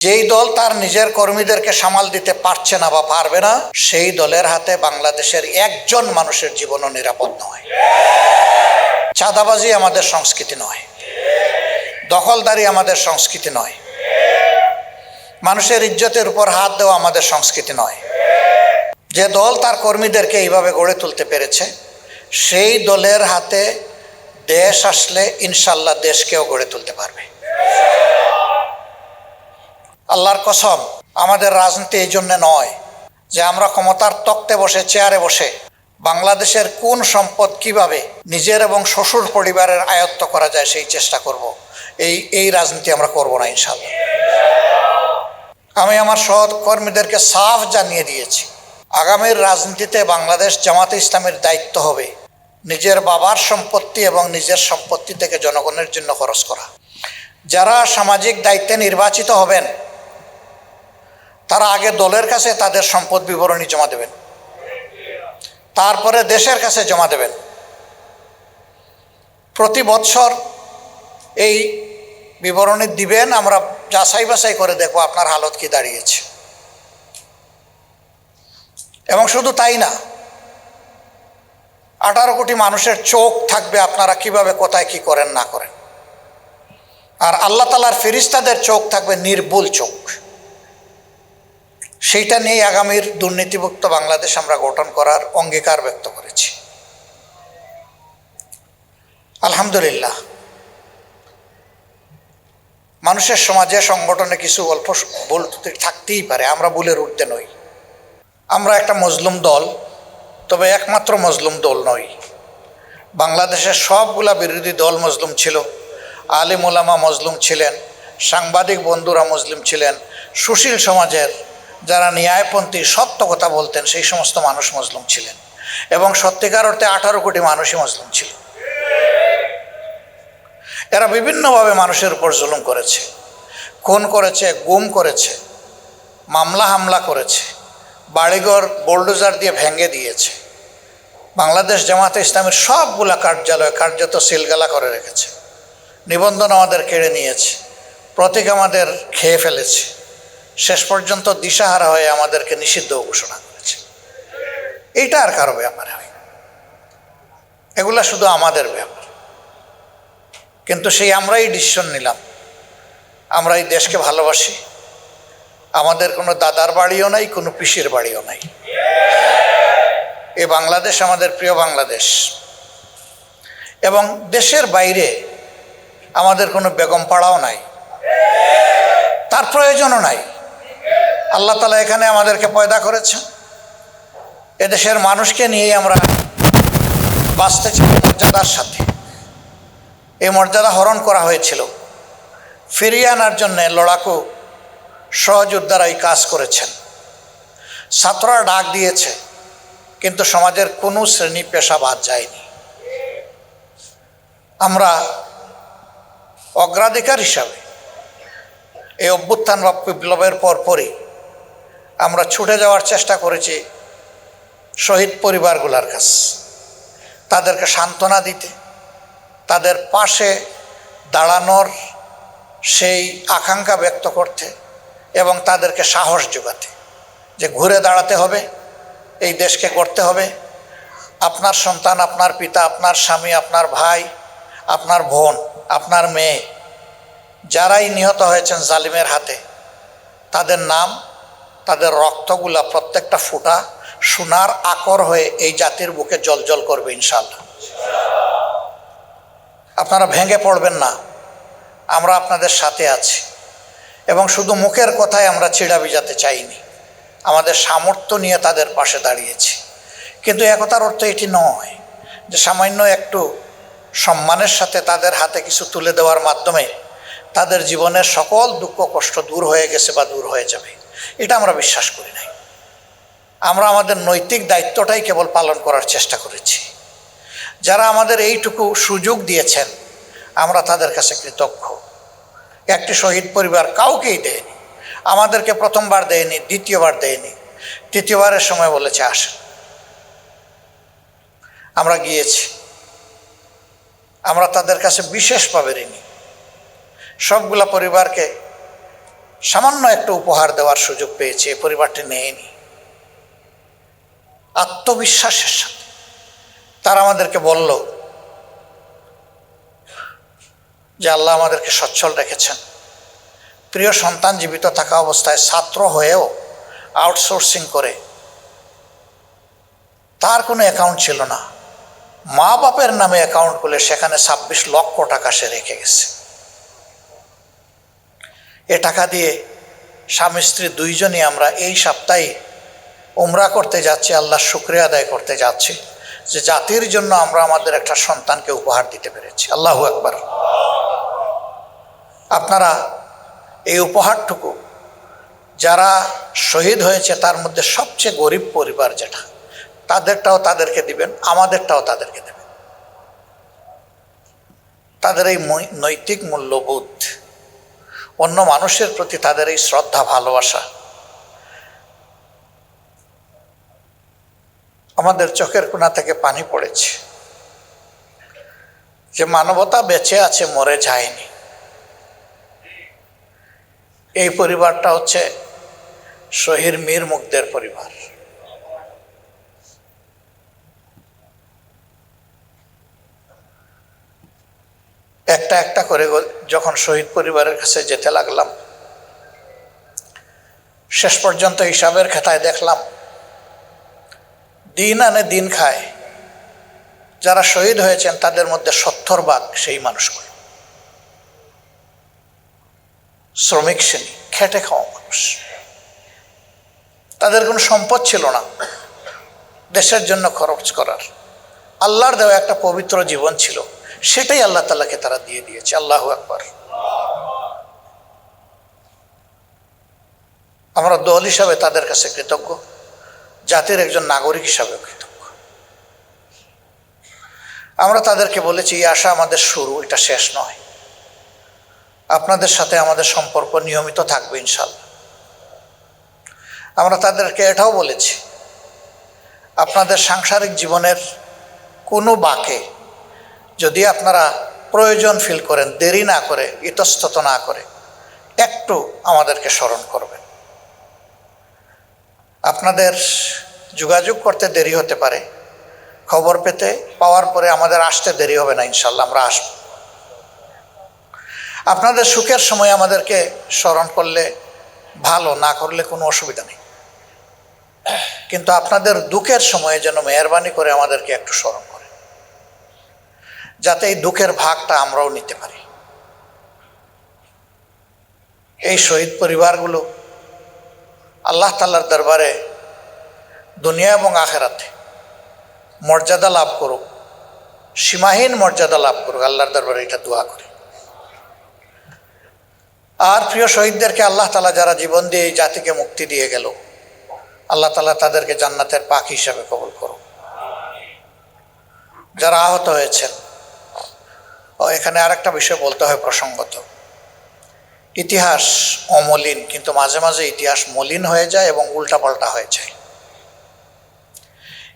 যেই দল তার নিজের কর্মীদেরকে সামাল দিতে পারছে না বা পারবে না, সেই দলের হাতে বাংলাদেশের একজন মানুষের জীবনও নিরাপদ নয়। চাঁদাবাজি আমাদের সংস্কৃতি নয়। দখলদারি আমাদের সংস্কৃতি নয়। মানুষের ইজ্জতের উপর হাত দেওয়া আমাদের সংস্কৃতি নয়। যে দল তার কর্মীদেরকে এইভাবে গড়ে তুলতে পেরেছে, সেই দলের হাতে দেশ আসলে ইনশাল্লাহ দেশকেও গড়ে তুলতে পারবে। আল্লাহর কসম, আমাদের রাজনীতি এই জন্যে নয় যে আমরা ক্ষমতার তক্তে বসে, চেয়ারে বসে বাংলাদেশের কোন সম্পদ কীভাবে নিজের এবং শ্বশুর পরিবারের আয়ত্ত করা যায় সেই চেষ্টা করব। এই এই রাজনীতি আমরা করব না ইনশাল্লাহ আমি আমার সৎ কর্মীদেরকে সাফ জানিয়ে দিয়েছি, আগামীর রাজনীতিতে বাংলাদেশ জামাতে ইসলামের দায়িত্ব হবে। নিজের বাবার সম্পত্তি এবং নিজের সম্পত্তি থেকে জনগণের জন্য খরচ করা। যারা সামাজিক দায়িত্বে নির্বাচিত হবেন তারা আগে দলের কাছে তাদের সম্পদ বিবরণী জমা দেবেন। তারপরে দেশের কাছে জমা দেবেন। প্রতি বৎসর এই বিবরণী দিবেন, আমরা যাচাই বাছাই করে দেখব আপনার হালত কি দাঁড়িয়েছে। এবং শুধু তাই না, আঠারো কোটি মানুষের চোখ থাকবে আপনারা কীভাবে, কোথায়, কি করেন, না করেন। আর আল্লাহ তালার ফেরিস্তাদের চোখ থাকবে নির্ভুল চোখ। সেইটা নিয়ে আগামীর দুর্নীতিমুক্ত বাংলাদেশ আমরা গঠন করার অঙ্গীকার ব্যক্ত করেছি। আলহামদুলিল্লাহ। মানুষের সমাজে সংগঠনে কিছু অল্প ভুল থাকতেই পারে, আমরা ভুলের উঠতে নই। আমরা একটা মজলুম দল, তবে একমাত্র মজলুম দল নই। বাংলাদেশের সবগুলা বিরোধী দল মজলুম ছিল, আলিম ওলামা মজলুম ছিলেন, সাংবাদিক বন্ধুরা মুসলিম ছিলেন, সুশীল সমাজের যারা ন্যায়পন্থী, সত্য কথা বলতেন, সেই সমস্ত মানুষ মজলুম ছিলেন। এবং সত্যিকার অর্থে আঠারো কোটি মানুষই মজলুম ছিল। এরা বিভিন্নভাবে মানুষের উপর জুলুম করেছে। খুন করেছে, গুম করেছে, মামলা হামলা করেছে, বাড়িঘর বোল্ডোজার দিয়ে ভেঙে দিয়েছে। বাংলাদেশ জামাতে ইসলামের সবগুলা কার্যালয় কার্যত সিলগালা করে রেখেছে। নিবন্ধন আমাদের কেড়ে নিয়েছে। প্রতীক আমাদের খেয়ে ফেলেছে। শেষ পর্যন্ত দিশাহারা হয়ে আমাদেরকে নিষিদ্ধ ঘোষণা করেছে। এইটা আর কারও ব্যাপারে হয় এগুলা শুধু আমাদের ব্যাপার। কিন্তু সেই আমরাই ডিসিশন নিলাম। আমরা এই দেশকে ভালোবাসি। আমাদের কোনো দাদার বাড়িও নাই, কোনো পিসির বাড়িও নাই। এ বাংলাদেশ আমাদের প্রিয় বাংলাদেশ। এবং দেশের বাইরে আমাদের কোনো বেগম পাড়াও নাই। তার প্রয়োজনও নাই। আল্লাহ তালা এখানে আমাদেরকে পয়দা করেছেন এদেশের মানুষকে নিয়েই আমরা বাঁচতে চাই মর্যাদার সাথে। এই মর্যাদা হরণ করা হয়েছিল। ফিরিয়ে আনার জন্যে লড়াকু সহযোদ্ধারা এই কাজ করেছেন। ছাত্ররা ডাক দিয়েছে, কিন্তু সমাজের কোনো শ্রেণি পেশা বাদ যায়নি। আমরা অগ্রাধিকার হিসাবে এই অভ্যুত্থান বা বিপ্লবের পরপরই আমরা ছুটে যাওয়ার চেষ্টা করেছি শহীদ পরিবারগুলার কাছে। তাদেরকে সান্ত্বনা দিতে, তাদের পাশে দাঁড়ানোর সেই আকাঙ্ক্ষা ব্যক্ত করতে এবং তাদেরকে সাহস যোগাতে যে ঘুরে দাঁড়াতে হবে, এই দেশকে করতে হবে। আপনার সন্তান, আপনার পিতা, আপনার স্বামী, আপনার ভাই, আপনার বোন, আপনার মেয়ে, যারাই নিহত হয়েছেন জালিমের হাতে, তাদের নাম তাদের রক্তগুলা প্রত্যেকটা ফুটা সোনার আকর হয়ে এই জাতির বুকে জলজল করবে ইনশাল্লাহ আপনারা ভেঙে পড়বেন না। আমরা আপনাদের সাথে আছি। এবং শুধু মুখের কথায় আমরা চিড়া বিজাতে চাইনি। আমাদের সামর্থ্য নিয়ে তাদের পাশে দাঁড়িয়েছি। কিন্তু একতার অর্থ এটি নয় যে সামান্য একটু সম্মানের সাথে তাদের হাতে কিছু তুলে দেওয়ার মাধ্যমে তাদের জীবনের সকল দুঃখ কষ্ট দূর হয়ে গেছে বা দূর হয়ে যাবে। এটা আমরা বিশ্বাস করি নাই। আমরা আমাদের নৈতিক দায়িত্বটাই কেবল পালন করার চেষ্টা করেছি। যারা আমাদের এইটুকু সুযোগ দিয়েছেন, আমরা তাদের কাছে কৃতজ্ঞ। একটি শহীদ পরিবার কাউকেই দেয়নি। আমাদেরকে প্রথমবার দেয়নি, দ্বিতীয়বার দেয়নি। তৃতীয়বারের সময় বলেছে, আসেন। আমরা গিয়েছি। আমরা তাদের কাছে বিশেষভাবে ঋণী। সবগুলা পরিবারকে সামান্য একটা উপহার দেওয়ার সুযোগ পেয়েছে পরিবারটি নেয়নি। আত্মবিশ্বাসের সাথে তারা আমাদেরকে বলল যে আল্লাহ আমাদেরকে সচ্ছল রেখেছেন। প্রিয় সন্তান জীবিত থাকা অবস্থায় ছাত্র হয়েও আউটসোর্সিং করে। তার কোনো অ্যাকাউন্ট ছিল না। মা বাপের নামে অ্যাকাউন্ট খুলে সেখানে ছাব্বিশ লক্ষ টাকা সে রেখে গেছে। এ টাকা দিয়ে স্বামী স্ত্রী দুইজনই আমরা এই সপ্তাহে উমরা করতে যাচ্ছি আল্লাহ শুক্রিয়া আদায় করতে যাচ্ছি যে জাতির জন্য আমরা আমাদের একটা সন্তানকে উপহার দিতে পেরেছি। আল্লাহ একবার আপনারা এই উপহারটুকু, যারা শহীদ হয়েছে তার মধ্যে সবচেয়ে গরিব পরিবার যেটা, তাদেরটাও তাদেরকে দিবেন, আমাদেরটাও তাদেরকে দেবেন। তাদের এই নৈতিক মূল্যবোধ অন্য মানুষের প্রতি তাদের এই শ্রদ্ধা, ভালোবাসা আমাদের চোখের কোনা থেকে পানি পড়েছে। যে মানবতা বেঁচে আছে, মরে যায়নি। এই পরিবারটা হচ্ছে শহীদ মীর মুগ্ধের পরিবার। একটা একটা করে যখন শহীদ পরিবারের কাছে যেতে লাগলাম, শেষ পর্যন্ত হিসাবের খাতায় দেখলাম, দিন আনে দিন খায়। যারা শহীদ হয়েছেন তাদের মধ্যে সত্তর ভাগ সেই মানুষগুলো। শ্রমিক শ্রেণি, খেটে খাওয়া মানুষ। তাদের কোনো সম্পদ ছিল না। দেশের জন্য খরচ করার। আল্লাহর দেওয়া একটা পবিত্র জীবন ছিল। সেটাই আল্লাহ তাল্লাহকে তারা দিয়ে দিয়েছে। আল্লাহ আকবর। আমরা দল হিসাবে তাদের কাছে কৃতজ্ঞ। জাতির একজন নাগরিক হিসাবে কৃতজ্ঞ। আমরা তাদেরকে বলেছি, এই আশা আমাদের শুরু, এটা শেষ নয়। আপনাদের সাথে আমাদের সম্পর্ক নিয়মিত থাকবে ইনশাল্লাহ আমরা তাদেরকে এটাও বলেছি, আপনাদের সাংসারিক জীবনের কোনো বাঁকে যদি আপনারা প্রয়োজন ফিল করেন, দেরি না করে, ইতস্তত না করে, একটু আমাদেরকে স্মরণ করবেন। আপনাদের যোগাযোগ করতে দেরি হতে পারে। খবর পেতে, পাওয়ার পরে আমাদের আসতে দেরি হবে না, ইনশাল্লাহ আমরা আসব। আপনাদের সুখের সময় আমাদেরকে স্মরণ করলে ভালো, না করলে কোনো অসুবিধা নেই। কিন্তু আপনাদের দুঃখের সময়ে যেন মেহরবানি করে আমাদেরকে একটু স্মরণ যাতে এই দুঃখের ভাগটা আমরাও নিতে পারি। এই শহীদ পরিবারগুলো আল্লাহ তাল্লার দরবারে দুনিয়া এবং আখেরাতে মর্যাদা লাভ করুক, সীমাহীন মর্যাদা লাভ করুক, আল্লাহর দরবারে এটা দোয়া করে। আর প্রিয় শহীদদেরকে আল্লাহ তালা যারা জীবন দিয়ে এই জাতিকে মুক্তি দিয়ে গেল, আল্লাহ তালা তাদেরকে জান্নাতের পাখি হিসাবে কবল করুক। যারা আহত হয়েছেন ও এখানে আর একটা বিষয় বলতে হয় প্রসঙ্গত। ইতিহাস অমলিন, কিন্তু মাঝে মাঝে ইতিহাস মলিন হয়ে যায় এবং উল্টাপাল্টা হয়ে যায়।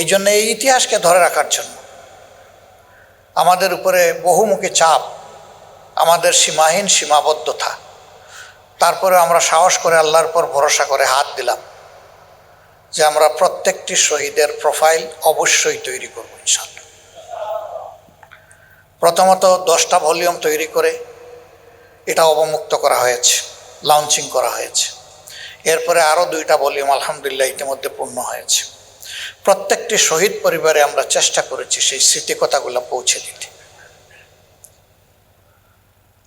এই জন্য এই ইতিহাসকে ধরে রাখার জন্য আমাদের উপরে বহুমুখী চাপ, আমাদের সীমাহীন সীমাবদ্ধতা, তারপরে আমরা সাহস করে আল্লাহর পর ভরসা করে হাত দিলাম যে আমরা প্রত্যেকটি শহীদের প্রোফাইল অবশ্যই তৈরি করব ইনশাল্লাহ প্রথমত দশটা ভলিউম তৈরি করে এটা অবমুক্ত করা হয়েছে লঞ্চিং করা হয়েছে। এরপরে আরও দুইটা ভলিউম আলহামদুলিল্লাহ ইতিমধ্যে পূর্ণ হয়েছে। প্রত্যেকটি শহীদ পরিবারে আমরা চেষ্টা করেছি সেই স্মৃতিকথাগুলো পৌঁছে দিতে।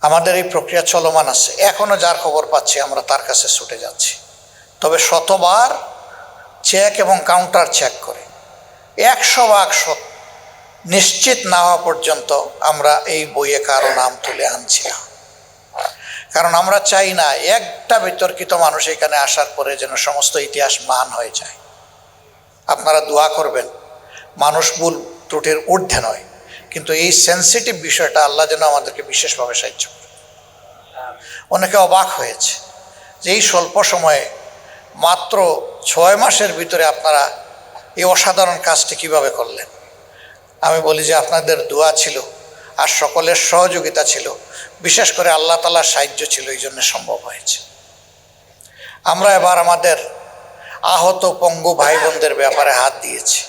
আমাদের এই প্রক্রিয়া চলমান আছে। এখনও যার খবর পাচ্ছি, আমরা তার কাছে ছুটে যাচ্ছি। তবে শতবার চেক এবং কাউন্টার চেক করে। একশো ভাগ সত নিশ্চিত না হওয়া পর্যন্ত আমরা এই বইয়ে কারও নাম তুলে আনছি না। কারণ আমরা চাই না একটা বিতর্কিত মানুষ এখানে আসার পরে যেন সমস্ত ইতিহাস মান হয়ে যায়। আপনারা দোয়া করবেন, মানুষ ভুল ত্রুটির ঊর্ধ্বে নয়, কিন্তু এই সেন্সিটিভ বিষয়টা আল্লাহ যেন আমাদেরকে বিশেষভাবে সাহায্য করে অনেকে অবাক হয়েছে যে এই স্বল্প সময়ে মাত্র ছয় মাসের ভিতরে আপনারা এই অসাধারণ কাজটি কীভাবে করলেন? আমি বলি যে আপনাদের দোয়া ছিল আর সকলের সহযোগিতা ছিল। বিশেষ করে আল্লাহ তালার সাহায্য ছিল, এই জন্য সম্ভব হয়েছে। আমরা এবার আমাদের আহত পঙ্গু ভাই বোনদের ব্যাপারে হাত দিয়েছি।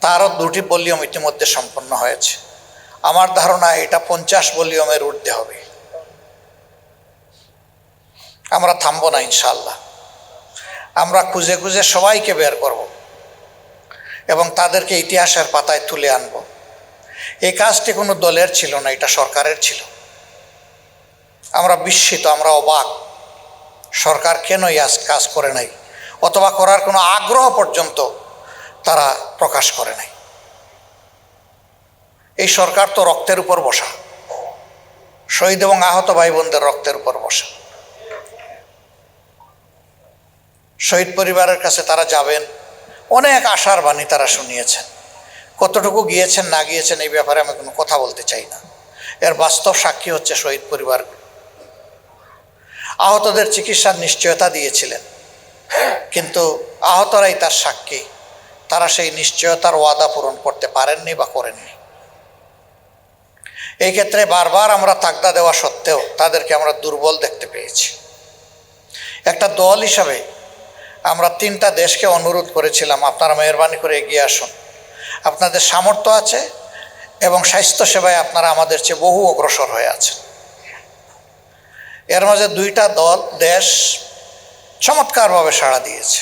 তারও দুটি ভলিউম ইতিমধ্যে সম্পন্ন হয়েছে। আমার ধারণা এটা পঞ্চাশ ভলিউমের ঊর্ধ্বে হবে। আমরা থামবো না ইনশাল্লাহ আমরা খুঁজে খুঁজে সবাইকে বের করব। এবং তাদেরকে ইতিহাসের পাতায় তুলে আনব। এই কাজটি কোনো দলের ছিল না, এটা সরকারের ছিল। আমরা বিস্মিত, আমরা অবাক। সরকার কেন এই আজ কাজ করে নাই? অথবা করার কোনো আগ্রহ পর্যন্ত তারা প্রকাশ করে নাই? এই সরকার তো রক্তের উপর বসা। শহীদ এবং আহত ভাই বোনদের রক্তের উপর বসা। শহীদ পরিবারের কাছে তারা যাবেন। অনেক আশার বাণী তারা শুনিয়েছেন। কতটুকু গিয়েছেন, না গিয়েছেন এই ব্যাপারে আমি কোনো কথা বলতে চাই না। এর বাস্তব সাক্ষী হচ্ছে শহীদ পরিবার। আহতদের চিকিৎসার নিশ্চয়তা দিয়েছিলেন। কিন্তু আহতরাই তার সাক্ষী। তারা সেই নিশ্চয়তার ওয়াদা পূরণ করতে পারেননি বা করেননি। এই ক্ষেত্রে বারবার আমরা তাগদা দেওয়া সত্ত্বেও তাদেরকে আমরা দুর্বল দেখতে পেয়েছি। একটা দল হিসাবে আমরা তিনটা দেশকে অনুরোধ করেছিলাম, আপনারা মেহরবানি করে এগিয়ে আসুন। আপনাদের সামর্থ্য আছে এবং স্বাস্থ্যসেবায় আপনারা আমাদের চেয়ে বহু অগ্রসর হয়ে আছেন। এর মাঝে দুইটা দল, দেশ চমৎকারভাবে সাড়া দিয়েছে।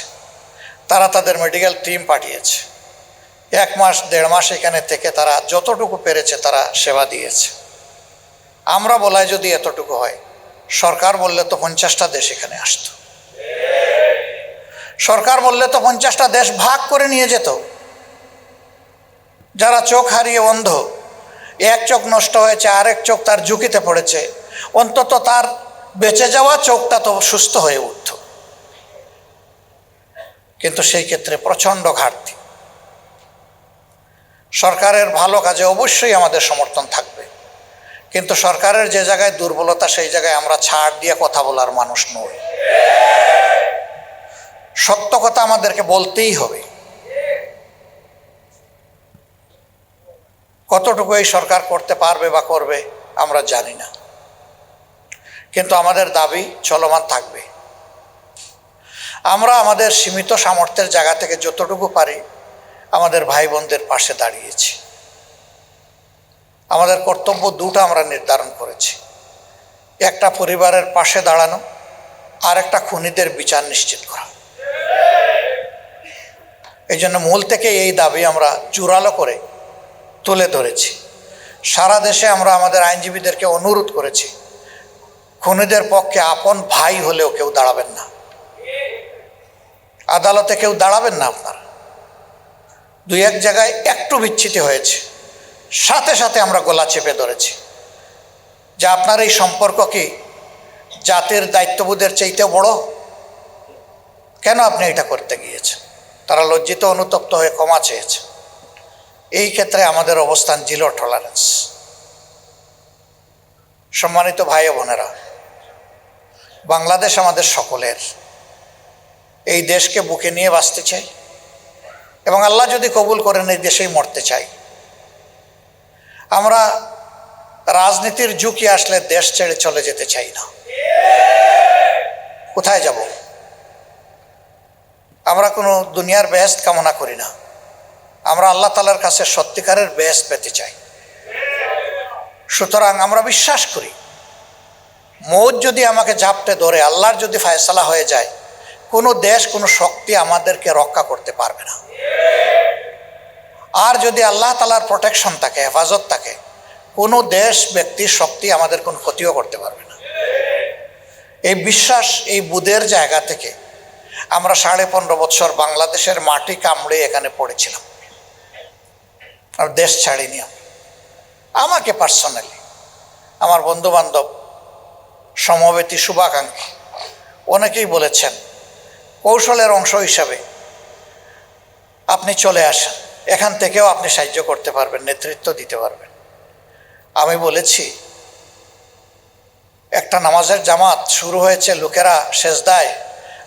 তারা তাদের মেডিকেল টিম পাঠিয়েছে। এক মাস, দেড় মাস এখানে থেকে তারা যতটুকু পেরেছে তারা সেবা দিয়েছে। আমরা বলাই যদি এতটুকু হয়, সরকার বললে তো পঞ্চাশটা দেশ এখানে আসতো। সরকার বললে তো পঞ্চাশটা দেশ ভাগ করে নিয়ে যেত। যারা চোখ হারিয়ে অন্ধ, এক চোখ নষ্ট হয়েছে, আরেক চোখ তার ঝুঁকিতে পড়েছে। অন্তত তার বেঁচে যাওয়া চোখটা তো সুস্থ হয়ে উঠত। কিন্তু সেই ক্ষেত্রে প্রচণ্ড ঘাটতি। সরকারের ভালো কাজে অবশ্যই আমাদের সমর্থন থাকবে। কিন্তু সরকারের যে জায়গায় দুর্বলতা, সেই জায়গায় আমরা ছাড় দিয়ে কথা বলার মানুষ নই। সত্য কথা আমাদেরকে বলতেই হবে। কতটুকু এই সরকার করতে পারবে বা করবে, আমরা জানি না। কিন্তু আমাদের দাবি চলমান থাকবে। আমরা আমাদের সীমিত সামর্থ্যের জায়গা থেকে যতটুকু পারি, আমাদের ভাই বোনদের পাশে দাঁড়িয়েছি। আমাদের কর্তব্য দুটো আমরা নির্ধারণ করেছি। একটা পরিবারের পাশে দাঁড়ানো আর একটা খুনিদের বিচার নিশ্চিত করা। এই জন্য মূল থেকে এই দাবি আমরা জোরালো করে তুলে ধরেছি। সারা দেশে আমরা আমাদের আইনজীবীদেরকে অনুরোধ করেছি, খুনিদের পক্ষে আপন ভাই হলেও কেউ দাঁড়াবেন না। আদালতে কেউ দাঁড়াবেন না আপনার। দুই এক জায়গায় একটু বিচ্ছিতি হয়েছে। সাথে সাথে আমরা গলা চেপে ধরেছি। যে আপনার এই সম্পর্ক কি জাতির দায়িত্ববোধের চাইতে বড়? কেন আপনি এটা করতে গিয়েছেন? তারা লজ্জিত, অনুতপ্ত হয়ে ক্ষমা চেয়েছে। এই ক্ষেত্রে আমাদের অবস্থান জিরো টলারেন্স সম্মানিত ভাই বোনেরা, বাংলাদেশ আমাদের সকলের। এই দেশকে বুকে নিয়ে বাঁচতে চাই এবং আল্লাহ যদি কবুল করেন এই দেশেই মরতে চাই। আমরা রাজনীতির ঝুঁকি আসলে দেশ ছেড়ে চলে যেতে চাই না। কোথায় যাব? আমরা কোনো দুনিয়ার বেহেস্ত কামনা করি না। আমরা আল্লাহ তালার কাছে সত্যিকারের বেহেস্ত পেতে চাই। সুতরাং আমরা বিশ্বাস করি, মৌত যদি আমাকে ঝাপটে ধরে, আল্লাহর যদি ফায়সালা হয়ে যায়, কোনো দেশ, কোনো শক্তি আমাদেরকে রক্ষা করতে পারবে না। আর যদি আল্লাহ তালার প্রোটেকশন থাকে, হেফাজত থাকে, কোনো দেশ ব্যক্তির শক্তি আমাদের কোনো ক্ষতিও করতে পারবে না। এই বিশ্বাস, এই বুধের জায়গা থেকে আমরা সাড়ে পনেরো বছর বাংলাদেশের মাটি কামড়ে এখানে পড়েছিলাম। আর দেশ ছাড়িনি আমি। আমাকে পার্সোনালি আমার বন্ধু বান্ধব সমবেতী শুভাকাঙ্ক্ষী, অনেকেই বলেছেন, কৌশলের অংশ হিসাবে আপনি চলে আসেন। এখান থেকেও আপনি সাহায্য করতে পারবেন, নেতৃত্ব দিতে পারবেন। আমি বলেছি, একটা নামাজের জামাত শুরু হয়েছে লোকেরা সেজদায়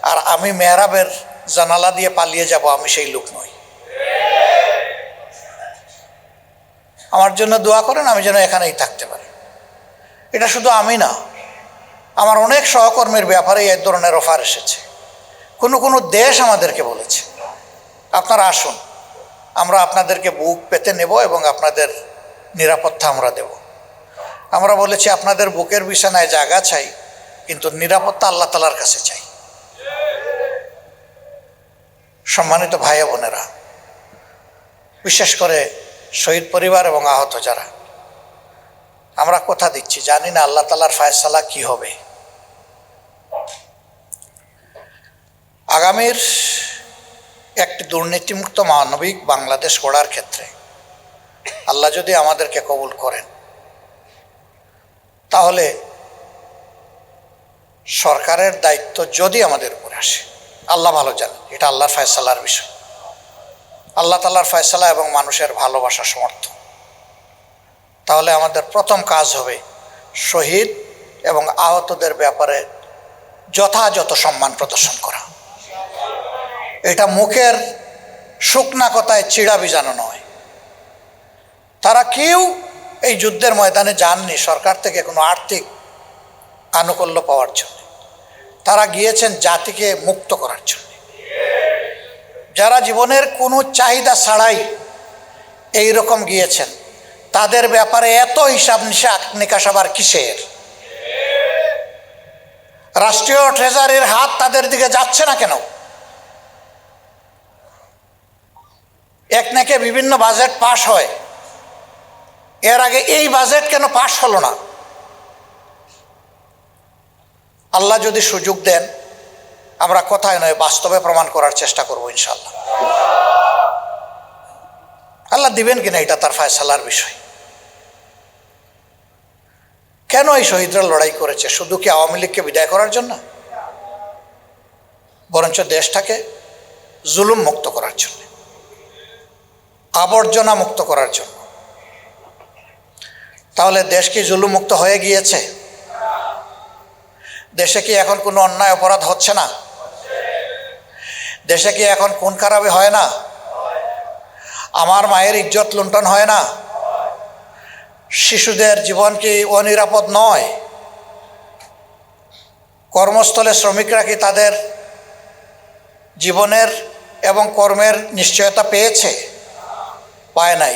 আর আমি মেহরাবের জানালা দিয়ে পালিয়ে যাব, আমি সেই লোক নই। আমার জন্য দোয়া করেন, আমি যেন এখানেই থাকতে পারি। এটা শুধু আমি না, আমার অনেক সহকর্মীর ব্যাপারে এই ধরনের অফার এসেছে। কোনো কোনো দেশ আমাদেরকে বলেছে। আপনারা আসুন, আমরা আপনাদেরকে বুক পেতে নেব এবং আপনাদের নিরাপত্তা আমরা দেব। আমরা বলেছি, আপনাদের বুকের বিছানায় জায়গা চাই, কিন্তু নিরাপত্তা আল্লাহ তালার কাছে চাই। সম্মানিত ভাই বোনেরা, বিশেষ করে শহীদ পরিবার এবং আহত যারা, আমরা কথা দিচ্ছি, জানি না আল্লাহ তালার ফায়সালা কি হবে। আগামীর একটি দুর্নীতিমুক্ত মানবিক বাংলাদেশ গড়ার ক্ষেত্রে আল্লাহ যদি আমাদেরকে কবুল করেন, তাহলে সরকারের দায়িত্ব যদি আমাদের উপরে আসে আল্লাহ ভালো জানেন এটা আল্লাহর ফয়সালার বিষয়। আল্লাহ তাল্লাহর ফয়সালা এবং মানুষের ভালোবাসা সমর্থন তাহলে আমাদের প্রথম কাজ হবে শহীদ এবং আহতদের ব্যাপারে যথাযথ সম্মান প্রদর্শন করা। এটা মুখের শুকনা কথায় চিড়া বিজানো নয়। তারা কেউ এই যুদ্ধের ময়দানে যাননি, সরকার থেকে কোনো আর্থিক আনুকূল্য পাওয়ার জন্য। তারা গিয়েছেন জাতিকে মুক্ত করার জন্য। যারা জীবনের কোনো চাহিদা ছাড়াই এই রকম গিয়েছেন, তাদের ব্যাপারে এত হিসাব নিশাক নিকাশ আবার কিসের? রাষ্ট্রীয় ট্রেজারির হাত তাদের দিকে যাচ্ছে না কেন? এক নাকে বিভিন্ন বাজেট পাশ হয়। এর আগে এই বাজেট কেন পাশ হলো না? আল্লাহ যদি সুযোগ দেন, আমরা কথায় নয়, বাস্তবে প্রমাণ করার চেষ্টা করব ইনশাল্লাহ আল্লাহ দিবেন কিনা এটা তার ফায়সালার বিষয়। কেন এই শহীদরা লড়াই করেছে? শুধু কি আওয়ামী লীগকে বিদায় করার জন্য? বরঞ্চ দেশটাকে জুলুম মুক্ত করার জন্য, আবর্জনা মুক্ত করার জন্য। তাহলে দেশ কি জুলুম মুক্ত হয়ে গিয়েছে? দেশে কি এখন কোনো অন্যায় অপরাধ হচ্ছে না? দেশে কি এখন কোন খারাপে হয় না? আমার মায়ের ইজ্জত লুণ্ঠন হয় না? শিশুদের জীবন কি অনিরাপদ নয়? কর্মস্থলে শ্রমিকরা কি তাদের জীবনের এবং কর্মের নিশ্চয়তা পেয়েছে? পায় নাই।